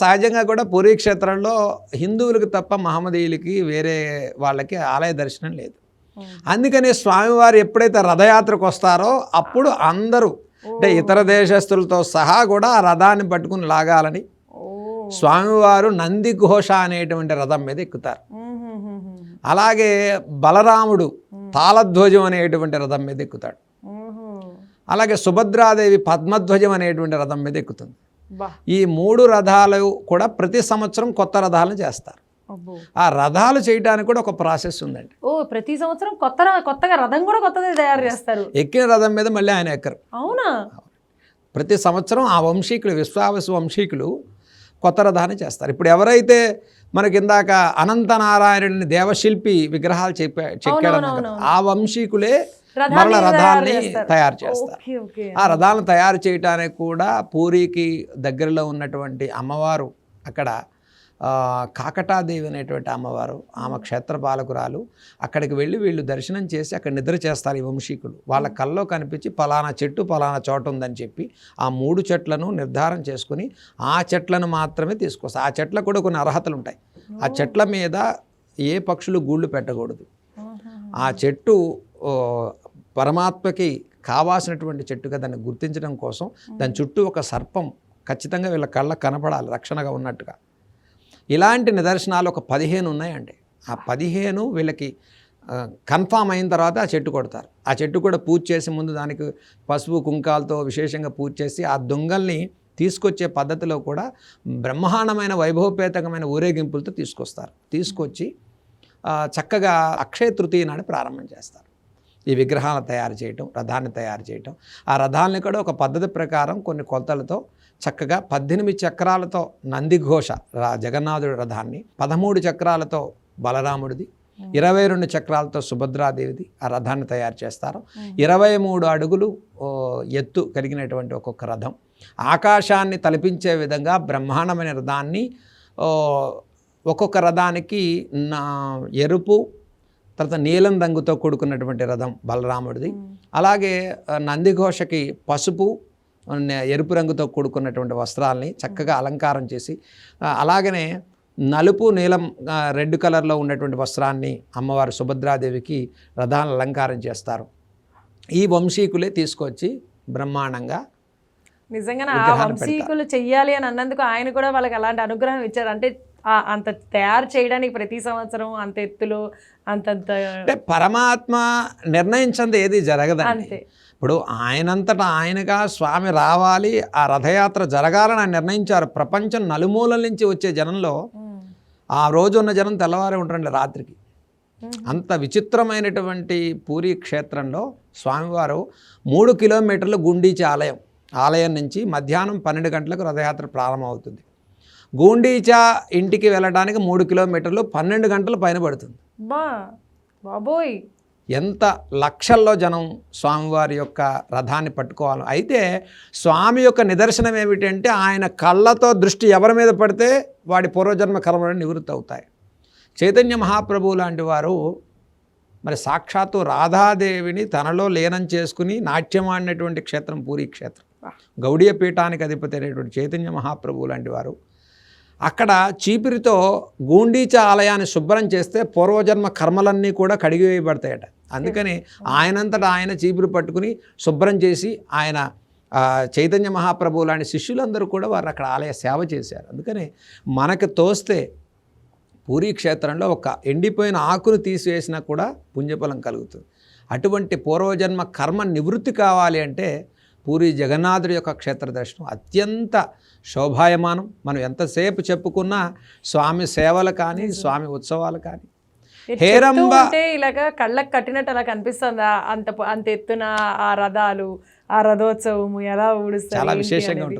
సహజంగా కూడా పూరీ క్షేత్రంలో హిందువులకు తప్ప మహమ్మదీయులకి వేరే వాళ్ళకి ఆలయ దర్శనం లేదు. అందుకని స్వామివారు ఎప్పుడైతే రథయాత్రకు వస్తారో అప్పుడు అందరూ అంటే ఇతర దేశస్తులతో సహా కూడా ఆ రథాన్ని పట్టుకుని లాగాలని స్వామివారు నంది ఘోష అనేటువంటి రథం మీద ఎక్కుతారు. అలాగే బలరాముడు తాళధ్వజం అనేటువంటి రథం మీద ఎక్కుతాడు. అలాగే సుభద్రాదేవి పద్మధ్వజం అనేటువంటి రథం మీద ఎక్కుతుంది. ఈ మూడు రథాలు కూడా ప్రతి సంవత్సరం కొత్త రథాలను చేస్తారు. ఆ రథాలు చేయడానికి కూడా ఒక ప్రాసెస్ ఉందండి. ఓ ప్రతి సంవత్సరం కొత్త కొత్తగా రథం కూడా కొత్తది తయారు చేస్తారు. ఎక్కిన రథం మీద మళ్ళీ ఆయన ఎక్కరు. అవునా? ప్రతి సంవత్సరం ఆ వంశీకులు విశ్వావసు వంశీకులు కొత్త రథాన్ని చేస్తారు. ఇప్పుడు ఎవరైతే మనకి ఇందాక అనంతనారాయణుని దేవశిల్పి విగ్రహాలు చెప్పా చెక్కాడు ఆ వంశీకులే మరల రథాన్ని. తయారు చేస్తారు. ఆ రథాలను తయారు చేయటానికి కూడా పూరికి దగ్గరలో ఉన్నటువంటి అమ్మవారు అక్కడ కాకటాదేవి అనేటువంటి అమ్మవారు ఆమె క్షేత్రపాలకురాలు అక్కడికి వెళ్ళి వీళ్ళు దర్శనం చేసి అక్కడ నిద్ర చేస్తారు ఈ వంశీకులు. వాళ్ళ కల్లో కనిపించి పలానా చెట్టు పలానా చోట ఉందని చెప్పి ఆ మూడు చెట్లను నిర్ధారణ చేసుకుని ఆ చెట్లను మాత్రమే తీసుకొస్తారు. ఆ చెట్లకు కూడా కొన్ని అర్హతలు ఉంటాయి. ఆ చెట్ల మీద ఏ పక్షులు గూళ్ళు పెట్టకూడదు. ఆ చెట్టు పరమాత్మకి కావాల్సినటువంటి చెట్టుగా దాన్ని గుర్తించడం కోసం దాని చుట్టూ ఒక సర్పం ఖచ్చితంగా వీళ్ళ కళ్ళకు కనపడాలి రక్షణగా ఉన్నట్టుగా. ఇలాంటి నిదర్శనాలు ఒక పదిహేను ఉన్నాయండి. ఆ పదిహేను వీళ్ళకి కన్ఫామ్ అయిన తర్వాత ఆ చెట్టు కొడతారు. ఆ చెట్టు కూడా పూజ చేసి ముందు దానికి పసుపు కుంకాలతో విశేషంగా పూజ చేసి ఆ దొంగల్ని తీసుకొచ్చే పద్ధతిలో కూడా బ్రహ్మాండమైన వైభవపేతకమైన ఊరేగింపులతో తీసుకొస్తారు. తీసుకొచ్చి చక్కగా అక్షయ తృతీయ నాడు ప్రారంభం చేస్తారు. ఈ విగ్రహాలను తయారు చేయటం రథాన్ని తయారు చేయటం. ఆ రథాలని కూడా ఒక పద్ధతి ప్రకారం కొన్ని కొలతలతో చక్కగా పద్దెనిమిది చక్రాలతో నందిఘోష రా జగన్నాథుడి రథాన్ని పదమూడు చక్రాలతో బలరాముడిది ఇరవై రెండు చక్రాలతో సుభద్రాదేవిది ఆ రథాన్ని తయారు చేస్తారు. ఇరవై మూడు అడుగులు ఎత్తు కలిగినటువంటి ఒక్కొక్క రథం. ఆకాశాన్ని తలపించే విధంగా బ్రహ్మాండమైన రథాన్ని ఒక్కొక్క రథానికి నా ఎరుపు తర్వాత నీలం రంగుతో కూడుకున్నటువంటి రథం బలరాముడిది. అలాగే నందిఘోషకి పసుపు ఎరుపు రంగుతో కూడుకున్నటువంటి వస్త్రాల్ని చక్కగా అలంకారం చేసి అలాగనే నలుపు నీలం రెడ్ కలర్లో ఉన్నటువంటి వస్త్రాన్ని అమ్మవారు సుభద్రాదేవికి రథాలను అలంకారం చేస్తారు. ఈ వంశీకులే తీసుకొచ్చి బ్రహ్మాండంగా నిజంగా ఆ వంశీకులు చెయ్యాలి అని అన్నందుకు ఆయన కూడా వాళ్ళకి అలాంటి అనుగ్రహం ఇచ్చారు. అంటే అంత తయారు చేయడానికి ప్రతి సంవత్సరం అంత ఎత్తులో అంతంత అంటే పరమాత్మ నిర్ణయించంది ఏది జరగదండి. అంతే. ఇప్పుడు ఆయనంతటా ఆయనగా స్వామి రావాలి ఆ రథయాత్ర జరగాలని ఆయన నిర్ణయించారు. ప్రపంచం నలుమూలల నుంచి వచ్చే జనంలో. ఆ రోజు ఉన్న జనం తెల్లవారే ఉంటారండి రాత్రికి. అంత విచిత్రమైనటువంటి పూరి క్షేత్రంలో స్వామివారు మూడు కిలోమీటర్లు గుండీచి ఆలయం. ఆలయం నుంచి మధ్యాహ్నం పన్నెండు గంటలకు రథయాత్ర ప్రారంభమవుతుంది. గూండీచా ఇంటికి వెళ్ళడానికి మూడు కిలోమీటర్లు పన్నెండు గంటలు పైన పడుతుంది. బా బాబోయ్. ఎంత లక్షల్లో జనం స్వామివారి యొక్క రథాన్ని పట్టుకోవాలి. అయితే స్వామి యొక్క నిదర్శనం ఏమిటంటే ఆయన కళ్ళతో దృష్టి ఎవరి మీద పడితే వాడి పూర్వజన్మ కర్మలు నివృత్తి అవుతాయి చైతన్య మహాప్రభువు లాంటి వారు మరి సాక్షాత్తు రాధాదేవిని తనలో లీనం చేసుకుని నాట్యం ఆడినటువంటి క్షేత్రం పూరీ క్షేత్రం. గౌడీయ పీఠానికి అధిపతి అయినటువంటి చైతన్య మహాప్రభువు లాంటి వారు అక్కడ చీపిరితో గూండీచ ఆలయాన్ని శుభ్రం చేస్తే పూర్వజన్మ కర్మలన్నీ కూడా కడిగివేయబడతాయట. అందుకని ఆయనంతటా ఆయన చీపురు పట్టుకుని శుభ్రం చేసి ఆయన చైతన్య మహాప్రభువు లాంటి శిష్యులందరూ కూడా వారు అక్కడ ఆలయ సేవ చేశారు. అందుకని మనకు తోస్తే పూరీ క్షేత్రంలో ఒక ఎండిపోయిన ఆకును తీసివేసినా కూడా పుణ్యఫలం కలుగుతుంది. అటువంటి పూర్వజన్మ కర్మ నివృత్తి కావాలి అంటే పూరి జగన్నాథుడి యొక్క క్షేత్ర దర్శనం అత్యంత శోభాయమానం. మనం ఎంతసేపు చెప్పుకున్నా స్వామి సేవలు కానీ స్వామి ఉత్సవాలు కానీ. హేరంబ- ఉంటే ఇలాగా కళ్ళకి కట్టినట్టు అలా కనిపిస్తుంది? అంత అంత ఎత్తున ఆ రథాలు ఆ రథోత్సవము ఎలా ఊడుస్తారు చాలా విశేషంగా. ఉంటుంది